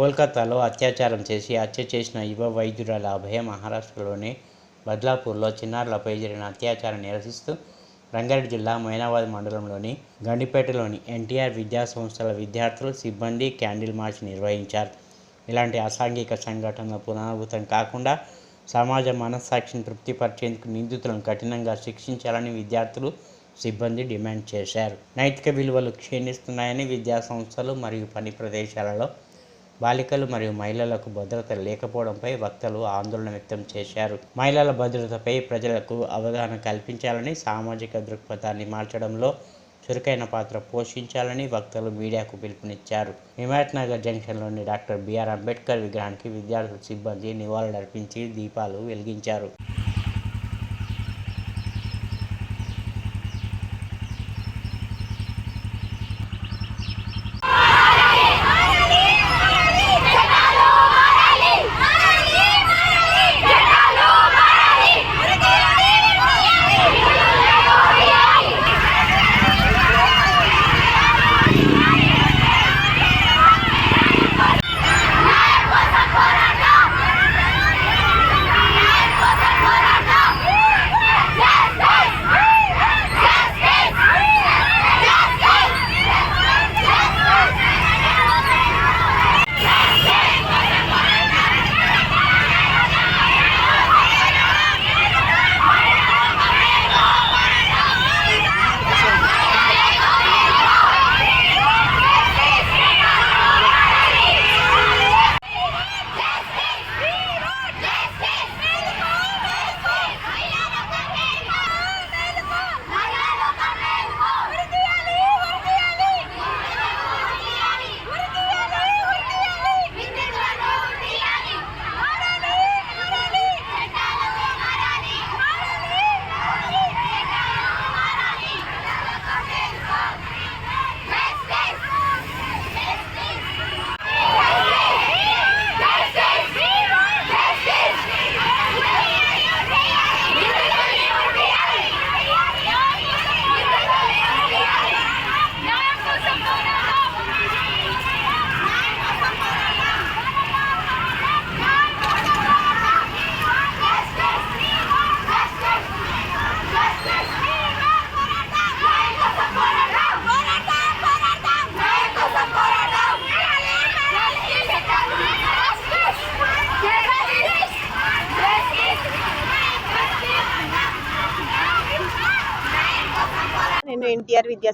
కోల్కతాలో అత్యాచారం చేసి హత్య చేసిన యువ వైద్యురాల అభయ మహారాష్ట్రలోని బద్లాపూర్లో చిన్నారులపై జరిగిన అత్యాచారం నిరసిస్తూ రంగారెడ్డి జిల్లా మైనాబాద్ మండలంలోని గండిపేటలోని ఎన్టీఆర్ విద్యా సంస్థల విద్యార్థులు సిబ్బంది క్యాండిల్ మార్చ్ నిర్వహించారు. ఇలాంటి అసాంఘిక సంఘటనల పునరావృతం కాకుండా సమాజ మనస్సాక్షిని తృప్తిపరిచేందుకు నిందితులను కఠినంగా శిక్షించాలని విద్యార్థులు సిబ్బంది డిమాండ్ చేశారు. నైతిక విలువలు క్షీణిస్తున్నాయని విద్యా సంస్థలు మరియు పని ప్రదేశాలలో బాలికలు మరియు మహిళలకు భద్రత లేకపోవడంపై వక్తలు ఆందోళన వ్యక్తం చేశారు. మహిళల భద్రతపై ప్రజలకు అవగాహన కల్పించాలని సామాజిక దృక్పథాన్ని మార్చడంలో చురుకైన పాత్ర పోషించాలని వక్తలు మీడియాకు పిలుపునిచ్చారు. హిమాయత్నగర్ జంక్షన్లోని డాక్టర్ బిఆర్ అంబేద్కర్ విగ్రహానికి విద్యార్థుల సిబ్బంది నివాళులర్పించి దీపాలు వెలిగించారు.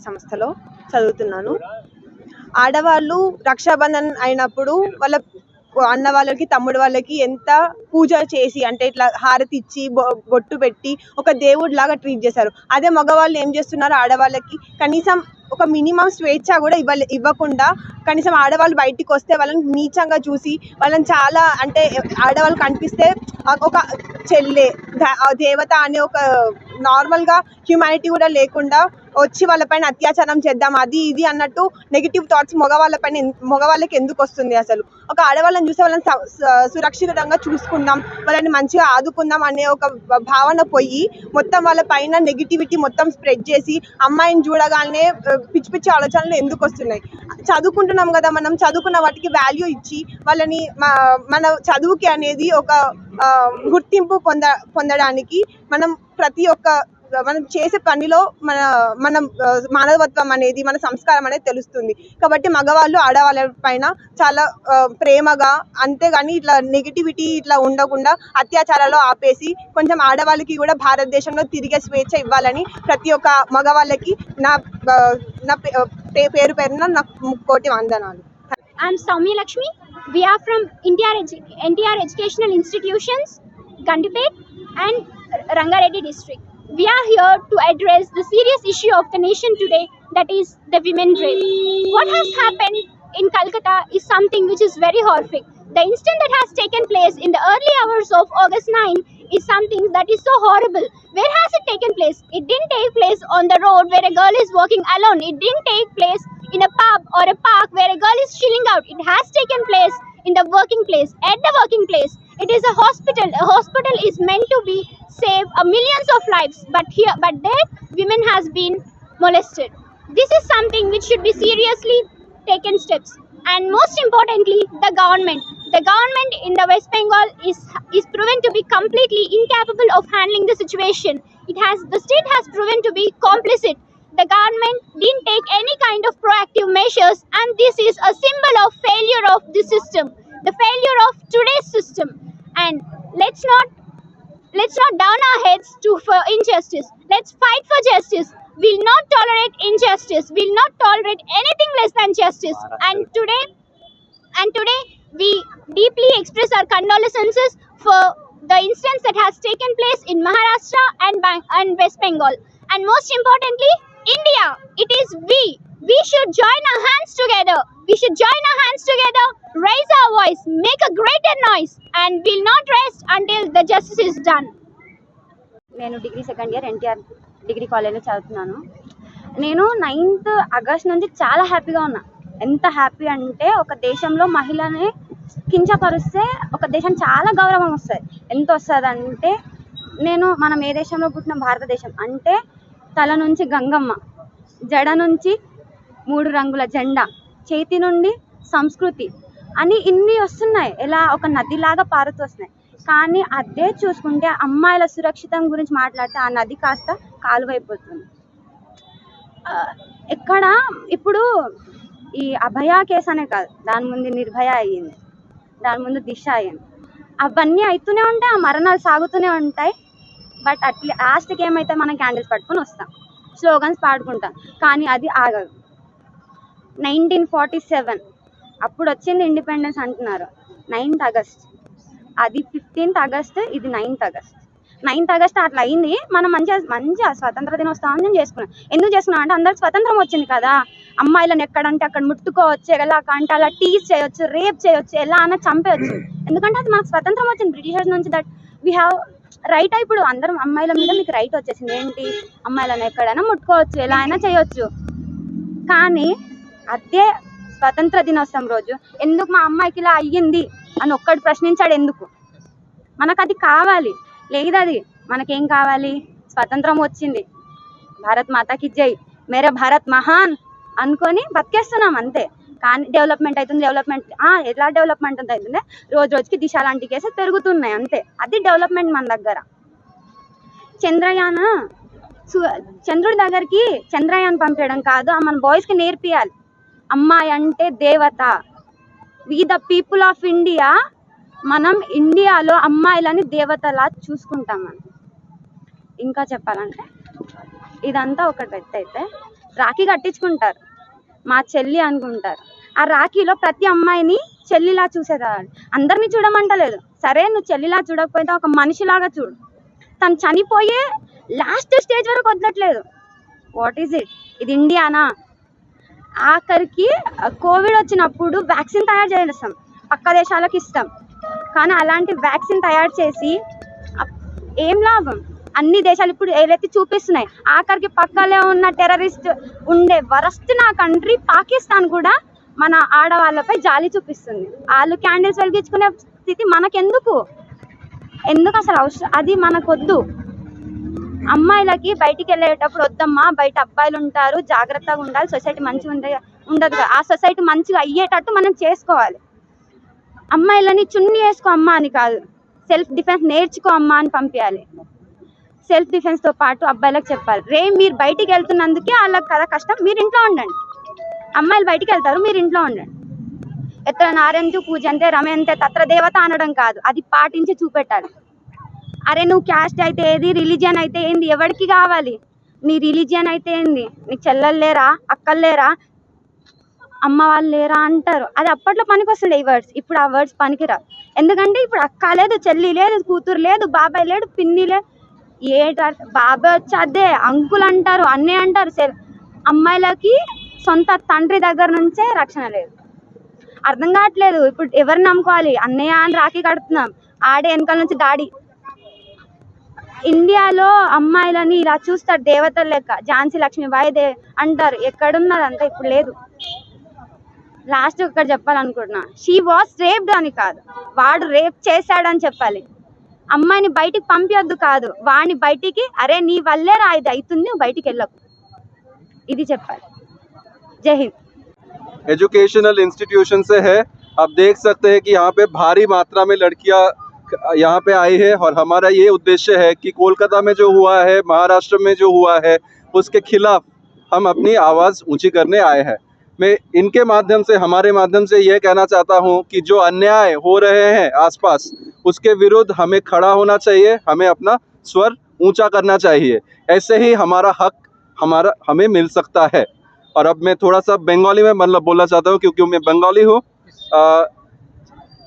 సంస్థలో చదువుతున్నాను. ఆడవాళ్ళు రక్షాబంధన్ అయినప్పుడు వాళ్ళ అన్న వాళ్ళకి తమ్ముడు వాళ్ళకి ఎంత పూజ చేసి అంటే ఇట్లా హారతి ఇచ్చి బొ- బొట్టు పెట్టి ఒక దేవుడిలాగా ట్రీట్ చేశారు. అదే మగవాళ్ళు ఏం చేస్తున్నారు? ఆడవాళ్ళకి కనీసం ఒక మినిమం స్వేచ్ఛ కూడా ఇవ్వ ఇవ్వకుండా కనీసం ఆడవాళ్ళు బయటికి వస్తే వాళ్ళని నీచంగా చూసి వాళ్ళని చాలా అంటే ఆడవాళ్ళు కనిపిస్తే ఒక చెల్లె ఆ దేవత అనే ఒక నార్మల్గా హ్యుమానిటీ కూడా లేకుండా వచ్చి వాళ్ళపైన అత్యాచారం చేద్దాం అది ఇది అన్నట్టు నెగిటివ్ థాట్స్ మగవాళ్ళపైన మగవాళ్ళకి ఎందుకు వస్తుంది అసలు? ఒక ఆడవాళ్ళని చూస్తే వాళ్ళని స- స- సురక్షితంగా చూసుకుందాం వాళ్ళని మంచిగా ఆదుకుందాం అనే ఒక భావన పోయి మొత్తం వాళ్ళ పైన నెగిటివిటీ మొత్తం స్ప్రెడ్ చేసి అమ్మాయిని చూడగానే పిచ్చి పిచ్చి ఆలోచనలు ఎందుకు వస్తున్నాయి? చదువుకుంటున్నాం కదా మనం చదువుకున్న వాటికి వాల్యూ ఇచ్చి వాళ్ళని మన చదువుకి అనేది ఒక గుర్తింపు పొంద పొందడానికి మనం ప్రతి ఒక్క మనం చేసే పనిలో మన మనం మానవత్వం అనేది మన సంస్కారం అనేది తెలుస్తుంది. కాబట్టి మగవాళ్ళు ఆడవాళ్ళ పైన చాలా ప్రేమగా అంతేగాని ఇట్లా నెగిటివిటీ ఇట్లా ఉండకుండా అత్యాచారాలు ఆపేసి కొంచెం ఆడవాళ్ళకి కూడా భారతదేశంలో తిరిగే స్వేచ్ఛ ఇవ్వాలని ప్రతి ఒక్క మగవాళ్ళకి నా నా పే- పే- పేరు పేరున నా కోటి వందనాలు. I'm Soumya Lakshmi We are from India NTR Educational Institutions, Gandipet and Rangareddy district. We are here to address the serious issue of the nation today, that is the women rape. What has happened in Calcutta is something which is very horrific. The incident that has taken place in the early hours of August 9 is something that is so horrible. Where has it taken place? It didn't take place on the road where a girl is walking alone. It didn't take place in a pub or a park where a girl is chilling out. It has taken place in the working place, at the working place. It is a hospital. A hospital is meant to be save a millions of lives, but here, but there, women has been molested. This is something which should be seriously taken steps. and most importantly, the government. The government in the West Bengal is is proven to be completely incapable of handling the situation. It has the state has proven to be complicit. The government didn't take any kind of proactive measures, and this is a symbol of failure of the system, the failure of today's system. And let's not let's not down our heads to for injustice. Let's fight for justice. We'll not tolerate injustice. We'll not tolerate anything less than justice. And today, and today we deeply express our condolences for the instance that has taken place in Maharashtra and Bang- and West Bengal. And most importantly, India. It is we. We should join our hands together. We should join our hands together, raise our voice, make a greater noise, and will not rest until the justice is done. నేను degree second year NTR degree కాలేజ్లో చదువుతున్నాను నేను ninth August నుంచి చాలా హ్యాపీగా ఉన్నా ఎంత happy అంటే ఒక దేశంలో మహిళని కించపరిస్తే ఒక దేశం చాలా గౌరవం వస్తుంది. ఎంత వస్తుంది అంటే నేను మనం ఏ దేశంలో పుట్టిన? భారతదేశం. అంటే తల నుంచి గంగమ్మ జడ నుంచి మూడు రంగుల జెండా చేతి నుండి సంస్కృతి అని ఇన్ని వస్తున్నాయి. ఎలా? ఒక నదిలాగా పారుతూ వస్తున్నాయి. కానీ అదే చూసుకుంటే అమ్మాయిల సురక్షితం గురించి మాట్లాడితే ఆ నది కాస్త కాలువైపోతుంది. ఎక్కడ ఇప్పుడు ఈ అభయ కేసు అనే కాదు దాని ముందు నిర్భయ అయ్యింది దాని ముందు దిశ అయ్యింది. అవన్నీ అవుతూనే ఉంటాయి ఆ మరణాలు సాగుతూనే ఉంటాయి బట్ అట్లీ లాస్ట్కి ఏమైతే మనం క్యాండిల్స్ పట్టుకొని వస్తాం స్లోగన్స్ పాడుకుంటాం కానీ అది ఆగదు. నైన్టీన్ ఫార్టీ సెవెన్ అప్పుడు వచ్చింది ఇండిపెండెన్స్ అంటున్నారు నైన్త్ ఆగస్ట్. అది ఫిఫ్టీన్త్ ఆగస్ట్ ఇది నైన్త్ ఆగస్ట్. నైన్త్ ఆగస్ట్ అట్లా అయింది. మనం మంచిగా మంచిగా స్వతంత్ర దినోత్సవం చేసుకున్నాం. ఎందుకు చేసుకున్నాం అంటే అందరికి స్వతంత్రం వచ్చింది కదా. అమ్మాయిలను ఎక్కడంటే అక్కడ ముట్టుకోవచ్చు ఎలా అంటే అలా టీస్ చేయొచ్చు రేప్ చేయొచ్చు ఎలా అన్న చంపేయచ్చు. ఎందుకంటే అది మనకు స్వతంత్రం వచ్చింది బ్రిటిషర్స్ నుంచి దట్ వీ హ్యావ్ రైట్ ఇప్పుడు అందరం అమ్మాయిల మీద మీకు రైట్ వచ్చేసింది. ఏంటి? అమ్మాయిలను ఎక్కడైనా ముట్టుకోవచ్చు ఎలా అయినా చేయొచ్చు. కానీ అదే స్వతంత్ర దినోత్సవం రోజు ఎందుకు మా అమ్మాయికి ఇలా అయ్యింది అని ఒక్కడు ప్రశ్నించాడు ఎందుకు? మనకు అది కావాలి. లేదు అది. మనకేం కావాలి? స్వతంత్రం వచ్చింది. భారత్ మాతాకి జై. మేరే భారత్ మహాన్ అనుకొని బతికేస్తున్నాం అంతే. కానీ డెవలప్మెంట్ అవుతుంది డెవలప్మెంట్ ఎలా డెవలప్మెంట్ అవుతుంది? రోజు రోజుకి దిశ లాంటి కేసెస్ పెరుగుతున్నాయి అంతే. అది డెవలప్మెంట్ మన దగ్గర. చంద్రయాన చంద్రుడి దగ్గరికి చంద్రయాన్ పంపించడం కాదు ఆ మన బాయ్స్కి నేర్పియాలి. అమ్మాయి అంటే దేవత. We the people of India మనం ఇండియాలో అమ్మాయిలని దేవతలా చూసుకుంటాం మనం. ఇంకా చెప్పాలంటే ఇదంతా ఒకటి ఎత్తు అయితే. రాఖీ కట్టించుకుంటారు. మా చెల్లి అనుకుంటారు. ఆ రాఖీలో ప్రతి అమ్మాయిని చెల్లిలా చూసేదాన్ని. అందరినీ చూడమంటలేదు. సరే నువ్వు చెల్లిలా చూడకపోతే ఒక మనిషిలాగా చూడు. తను చనిపోయే లాస్ట్ స్టేజ్ వరకు వదలట్లేదు. What is it? ఇది ఇండియానా? ఆఖరికి కోవిడ్ వచ్చినప్పుడు వ్యాక్సిన్ తయారు చేస్తాం పక్క దేశాలకు ఇస్తాం. కానీ అలాంటి వ్యాక్సిన్ తయారు చేసి ఏం లాభం? అన్ని దేశాలు ఇప్పుడు ఏదైతే చూపిస్తున్నాయి ఆఖరికి పక్కలో ఉన్న టెర్రరిస్ట్ ఉండే వరస్ట్ నా కంట్రీ పాకిస్తాన్ కూడా మన ఆడవాళ్ళపై జాలి చూపిస్తుంది. వాళ్ళు క్యాండిల్స్ వెలిగించుకునే స్థితి మనకెందుకు? ఎందుకు అసలు అవసరం అది మనకొద్దు. అమ్మాయిలకి బయటికి వెళ్ళేటప్పుడు వద్దమ్మా బయట అబ్బాయిలు ఉంటారు జాగ్రత్తగా ఉండాలి సొసైటీ మంచిగా ఉండే ఉండదు ఆ సొసైటీ మంచిగా అయ్యేటట్టు మనం చేసుకోవాలి. అమ్మాయిలని చున్నీ వేసుకో అమ్మా అని కాదు. సెల్ఫ్ డిఫెన్స్ నేర్చుకో అమ్మా అని పంపించాలి సెల్ఫ్ డిఫెన్స్తో పాటు అబ్బాయిలకు చెప్పాలి. రే మీరు బయటికి వెళ్తున్నందుకే వాళ్ళకి కదా కష్టం. మీరు ఇంట్లో ఉండండి. అమ్మాయిలు బయటికి వెళ్తారు. మీరు ఇంట్లో ఉండండి. ఎత్ర నారెంజు పూజ అంతే రమెంతే తత్ర దేవత అనడం కాదు. అది పాటించి చూపెట్టాలి. అరే నువ్వు క్యాస్ట్ అయితే ఏది? రిలీజియన్ అయితే ఏంది? ఎవరికి కావాలి? నీ రిలీజియన్ అయితే ఏంది? నీకు చెల్లెలు లేరా? అక్కలు లేరా? అమ్మ వాళ్ళు లేరా అంటారు. అది అప్పట్లో పనికి వస్తుండే ఈ వర్డ్స్. ఇప్పుడు ఆ వర్డ్స్ పనికిరావు. ఎందుకంటే ఇప్పుడు అక్క లేదు చెల్లి లేదు కూతురు లేదు బాబాయ్ లేడు పిన్ని లేదు ఏట బాబాయ్ వచ్చి అదే అంకుల్ అంటారు అన్నీ అంటారు. సెల్ అమ్మాయిలకి సొంత తండ్రి దగ్గర నుంచే రక్షణ లేదు. అర్థం కావట్లేదు. ఇప్పుడు ఎవరు నమ్ముకోవాలి? అన్నయ్య అని రాఖీ కడుతున్నాం. ఆడే వెనకాల నుంచి డాడీ. ఇండియాలో అమ్మాయిలని ఇలా చూస్తారు దేవతల లెక్క. ఝాన్సీ లక్ష్మీబాయి దే అంటారు. ఎక్కడున్నది అంతా ఇప్పుడు లేదు. లాస్ట్ ఒకటి చెప్పాలనుకుంటున్నా షీ వాస్ రేప్డ్ అని కాదు వాడు రేప్ చేశాడని చెప్పాలి అమ్మాయిని బయటికి పంపించొద్దు కాదు వాడిని బయటికి అరే నీ వల్లే రా ఇది అవుతుంది నువ్వు బయటికి వెళ్ళకు ఇది చెప్పాలి జై హింద్ एजुकेशनल इंस्टीट्यूशन से है आप देख सकते हैं कि यहाँ पे भारी मात्रा में लड़कियाँ यहाँ पे आई है और हमारा ये उद्देश्य है कि कोलकाता में जो हुआ है महाराष्ट्र में जो हुआ है उसके खिलाफ हम अपनी आवाज़ ऊंची करने आए हैं मैं इनके माध्यम से हमारे माध्यम से ये कहना चाहता हूँ कि जो अन्याय हो रहे हैं आसपास उसके विरुद्ध हमें खड़ा होना चाहिए हमें अपना स्वर ऊंचा करना चाहिए ऐसे ही हमारा हक हमारा हमें मिल सकता है और अब मैं थोड़ा सा बंगाली में मतलब बोलना चाहता हूँ क्योंकि मैं बंगाली हूँ আহ,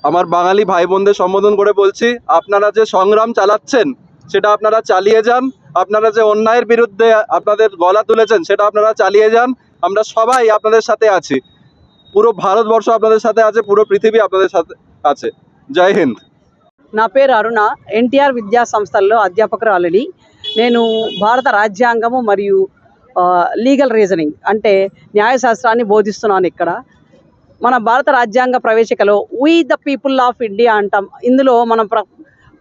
আমার বাঙালি ভাই বোনদের সম্বোধন করে বলছি আপনারা যে সংগ্রাম চালাচ্ছেন সেটা আপনারা চালিয়ে যান আপনারা যে অন্যায়ের বিরুদ্ধে আপনাদের গলা তুলেছেন সেটা আপনারা চালিয়ে যান আমরা সবাই আপনাদের সাথে আছি পুরো ভারতবর্ষ আপনাদের সাথে আছে পুরো పృథివీ আপনাদের সাথে আছে জয় হিন্দ నా పేరు అరుణ ఎన్టీఆర్ విద్యా సంస్థల్లో అధ్యాపకురాలిని నేను భారత రాజ్యాంగము మరియు ఆ, లీగల్ రీజనింగ్ అంటే న్యాయశాస్త్రాన్ని బోధిస్తున్నాను ఇక్కడ మన భారత రాజ్యాంగ ప్రవేశికలో we the people of India అంటాం ఇందులో మనం ప్ర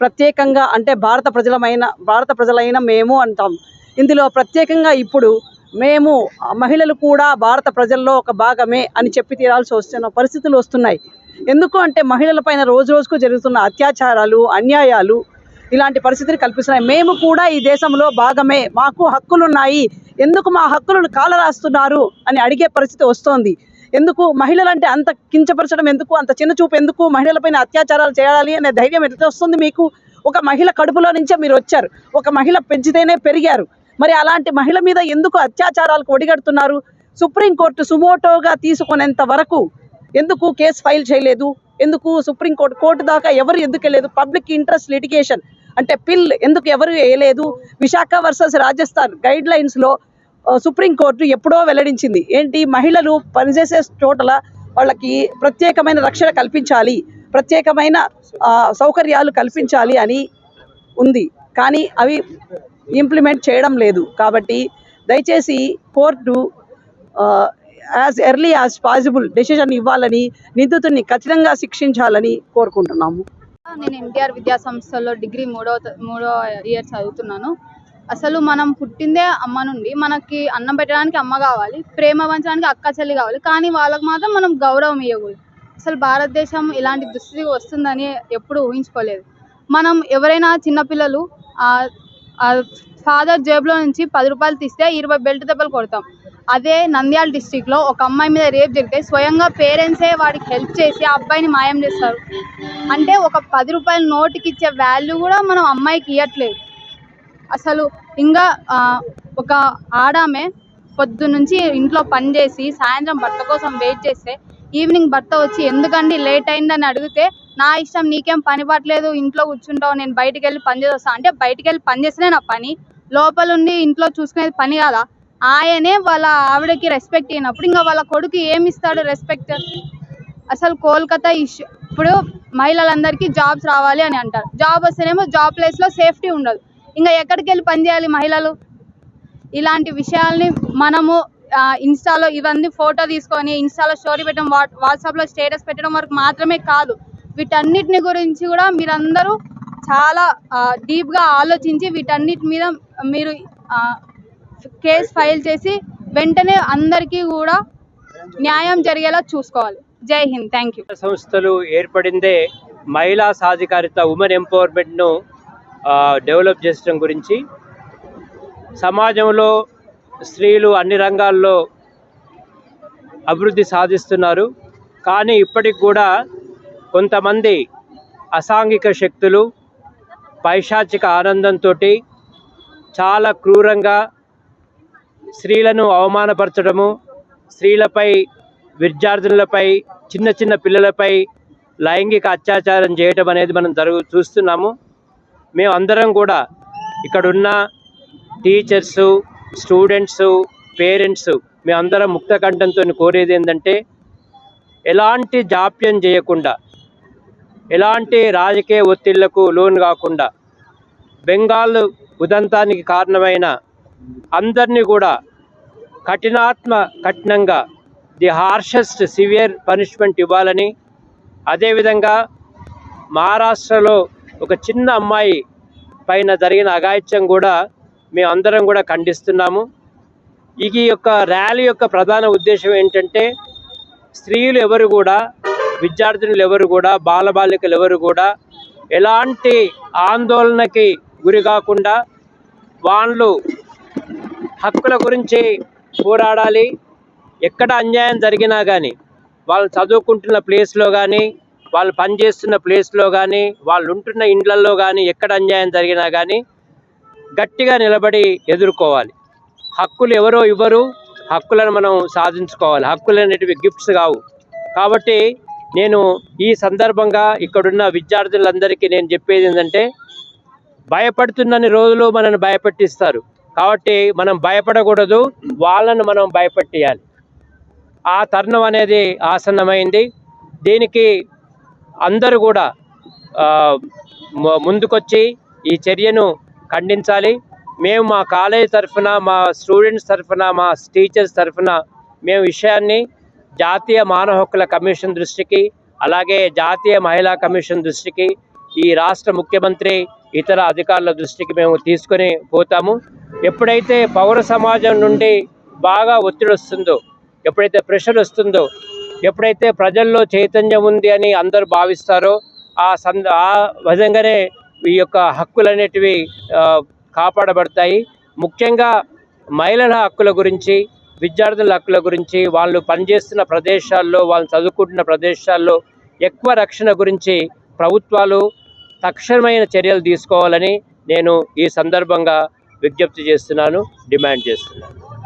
ప్రత్యేకంగా అంటే భారత ప్రజలమైన భారత ప్రజలైన మేము అంటాం ఇందులో ప్రత్యేకంగా ఇప్పుడు మేము మహిళలు కూడా భారత ప్రజల్లో ఒక భాగమే అని చెప్పి తీరాల్సి వస్తున్న పరిస్థితులు వస్తున్నాయి. ఎందుకు అంటే మహిళలపైన రోజు రోజుకు జరుగుతున్న అత్యాచారాలు అన్యాయాలు ఇలాంటి పరిస్థితులు కల్పిస్తున్నాయి. మేము కూడా ఈ దేశంలో భాగమే. మాకు హక్కులున్నాయి. ఎందుకు మా హక్కులను కాలరాస్తున్నారు అని అడిగే పరిస్థితి వస్తోంది. ఎందుకు మహిళలంటే అంత కించపరచడం ఎందుకు? అంత చిన్న చూపు ఎందుకు? మహిళలపైన అత్యాచారాలు చేయాలి అనే ధైర్యం ఎట్లా వస్తుంది మీకు? ఒక మహిళ కడుపులో నుంచే మీరు వచ్చారు. ఒక మహిళ పెంచితేనే పెరిగారు. మరి అలాంటి మహిళ మీద ఎందుకు అత్యాచారాలకు ఒడిగడుతున్నారు? సుప్రీంకోర్టు సుమోటోగా తీసుకునేంత వరకు ఎందుకు కేసు ఫైల్ చేయలేదు? ఎందుకు సుప్రీంకోర్టు కోర్టు దాకా ఎవరు ఎందుకు వెళ్ళలేదు? పబ్లిక్ ఇంట్రెస్ట్ లిటిగేషన్ అంటే పిల్ ఎందుకు ఎవరు వేయలేదు? విశాఖ వర్సెస్ రాజస్థాన్ గైడ్ లైన్స్లో సుప్రీంకోర్టు ఎప్పుడో వెల్లడించింది. ఏంటి? మహిళలు పనిచేసే చోటల వాళ్ళకి ప్రత్యేకమైన రక్షణ కల్పించాలి ప్రత్యేకమైన సౌకర్యాలు కల్పించాలి అని ఉంది. కానీ అవి ఇంప్లిమెంట్ చేయడం లేదు. కాబట్టి దయచేసి court as early as possible decision ఇవ్వాలని నిందితుడిని ఖచ్చితంగా శిక్షించాలని కోరుకుంటున్నాము. నేను ఎన్టీఆర్ విద్యా సంస్థలో డిగ్రీ మూడో మూడో ఇయర్ చదువుతున్నాను. అసలు మనం పుట్టిందే అమ్మ నుండి మనకి అన్నం పెట్టడానికి అమ్మ కావాలి ప్రేమ పంచడానికి అక్క చెల్లి కావాలి కానీ వాళ్ళకి మాత్రం మనం గౌరవం ఇవ్వకూడదు అసలు భారతదేశం ఇలాంటి దుస్థితి వస్తుందని ఎప్పుడు ఊహించుకోలేదు. మనం ఎవరైనా చిన్నపిల్లలు ఫాదర్ జేబులో నుంచి పది రూపాయలు తీస్తే ఇరవై బెల్ట్ దెబ్బలు కొడతాం. అదే నంద్యాల డిస్టిక్లో ఒక అమ్మాయి మీద రేప్ జరిగితే స్వయంగా పేరెంట్సే వాడికి హెల్ప్ చేసి ఆ అబ్బాయిని మాయం చేస్తారు. అంటే ఒక పది రూపాయల నోటుకి ఇచ్చే వాల్యూ కూడా మనం అమ్మాయికి ఇవ్వట్లేదు అసలు ఇంకా ఒక ఆడామే పొద్దు నుంచి ఇంట్లో పని చేసి సాయంత్రం భర్త కోసం వెయిట్ చేస్తే ఈవినింగ్ భర్త వచ్చి ఎందుకండి లేట్ అయిందని అడిగితే నా ఇష్టం నీకేం పని పట్టలేదు ఇంట్లో కూర్చుంటావు నేను బయటికి వెళ్ళి పని చేస్తా. అంటే బయటికి వెళ్ళి పని చేసినా నా పని. లోపల ఉండి ఇంట్లో చూసుకునేది పని కాదా? ఆయనే వాళ్ళ ఆవిడకి రెస్పెక్ట్ అయినప్పుడు ఇంకా వాళ్ళ కొడుకు ఏమి ఇస్తాడు రెస్పెక్ట్ అసలు కోల్కతా ఇష్యూ. ఇప్పుడు మహిళలందరికీ జాబ్స్ రావాలి అని అంటారు. జాబ్ వస్తేనేమో జాబ్ ప్లేస్లో సేఫ్టీ ఉండదు. ఇంకా ఎక్కడికి వెళ్ళి పని చేయాలి మహిళలు? ఇలాంటి విషయాల్ని మనము ఇన్స్టాలో ఇవన్నీ ఫోటో తీసుకొని ఇన్స్టాలో స్టోరీ పెట్టడం వా వాట్సాప్లో స్టేటస్ పెట్టడం వరకు మాత్రమే కాదు. వీటన్నిటిని గురించి కూడా మీరందరూ చాలా డీప్గా ఆలోచించి వీటన్నిటి మీద మీరు కేస్ ఫైల్ చేసి వెంటనే అందరికీ కూడా న్యాయం జరిగేలా చూసుకోవాలి. జై హింద్. థ్యాంక్ యూ సంస్థలు ఏర్పడిందే మహిళా సాధికారిత ఉమెన్ ఎంపవర్మెంట్ను డెవలప్ చేయడం గురించి. సమాజంలో స్త్రీలు అన్ని రంగాల్లో అభివృద్ధి సాధిస్తున్నారు. కానీ ఇప్పటికి కూడా కొంతమంది అసాంఘిక శక్తులు పైశాచిక ఆనందంతో చాలా క్రూరంగా స్త్రీలను అవమానపరచడము స్త్రీలపై విద్యార్థులపై చిన్న చిన్న పిల్లలపై లైంగిక అత్యాచారం చేయటం అనేది మనం జరుగు చూస్తున్నాము. మేము అందరం కూడా ఇక్కడున్న టీచర్సు స్టూడెంట్స్ పేరెంట్స్ మేమందరం ముక్త కంఠంతో కోరేది ఏంటంటే ఎలాంటి జాప్యం చేయకుండా ఎలాంటి రాజకీయ ఒత్తిళ్ళకు లోను కాకుండా బెంగాల్ ఉదంతానికి కారణమైన అందరినీ కూడా కఠినాత్మ కఠినంగా ది హార్షెస్ట్ సివియర్ పనిష్మెంట్ ఇవ్వాలని అదేవిధంగా మహారాష్ట్రలో ఒక చిన్న అమ్మాయి పైన జరిగిన అఘాయిత్యం కూడా మేమందరం కూడా ఖండిస్తున్నాము. ఈ యొక్క ర్యాలీ యొక్క ప్రధాన ఉద్దేశం ఏంటంటే స్త్రీలు ఎవరు కూడా విద్యార్థినులు ఎవరు కూడా బాలబాలికలు ఎవరు కూడా ఎలాంటి ఆందోళనకి గురి కాకుండా వాళ్ళు హక్కుల గురించి పోరాడాలి. ఎక్కడ అన్యాయం జరిగినా కానీ వాళ్ళు చదువుకుంటున్న ప్లేస్లో కానీ వాళ్ళు పనిచేస్తున్న ప్లేస్లో కానీ వాళ్ళు ఉంటున్న ఇండ్లల్లో కానీ ఎక్కడ అన్యాయం జరిగినా కానీ గట్టిగా నిలబడి ఎదుర్కోవాలి. హక్కులు ఎవరో ఇవ్వరు హక్కులను మనం సాధించుకోవాలి. హక్కులు అనేటివి గిఫ్ట్స్ కావు. కాబట్టి నేను ఈ సందర్భంగా ఇక్కడున్న విద్యార్థులందరికీ నేను చెప్పేది ఏంటంటే భయపడుతున్నన్ని రోజులు మనల్ని భయపెట్టిస్తారు. కాబట్టి మనం భయపడకూడదు వాళ్ళను మనం భయపెట్టేయాలి. ఆ తరుణం అనేది ఆసన్నమైంది. దీనికి అందరూ కూడా ముందుకొచ్చి ఈ చర్యను ఖండించాలి. మేము మా కాలేజ్ తరఫున మా స్టూడెంట్స్ తరఫున మా టీచర్స్ తరఫున మేము విషయాన్ని జాతీయ మానవ హక్కుల కమిషన్ దృష్టికి అలాగే జాతీయ మహిళా కమిషన్ దృష్టికి ఈ రాష్ట్ర ముఖ్యమంత్రి ఇతర అధికారుల దృష్టికి మేము తీసుకొని పోతాము. ఎప్పుడైతే పౌర సమాజం నుండి బాగా ఒత్తిడి వస్తుందో ఎప్పుడైతే ప్రెషర్ వస్తుందో ఎప్పుడైతే ప్రజల్లో చైతన్యం ఉంది అని అందరూ భావిస్తారో ఆ సంద ఆ విధంగానే ఈ యొక్క హక్కులు అనేటివి కాపాడబడతాయి. ముఖ్యంగా మహిళల హక్కుల గురించి విద్యార్థుల హక్కుల గురించి వాళ్ళు పనిచేస్తున్న ప్రదేశాల్లో వాళ్ళు చదువుకుంటున్న ప్రదేశాల్లో ఎక్కువ రక్షణ గురించి ప్రభుత్వాలు తక్షణమైన చర్యలు తీసుకోవాలని నేను ఈ సందర్భంగా విజ్ఞప్తి చేస్తున్నాను డిమాండ్ చేస్తున్నాను.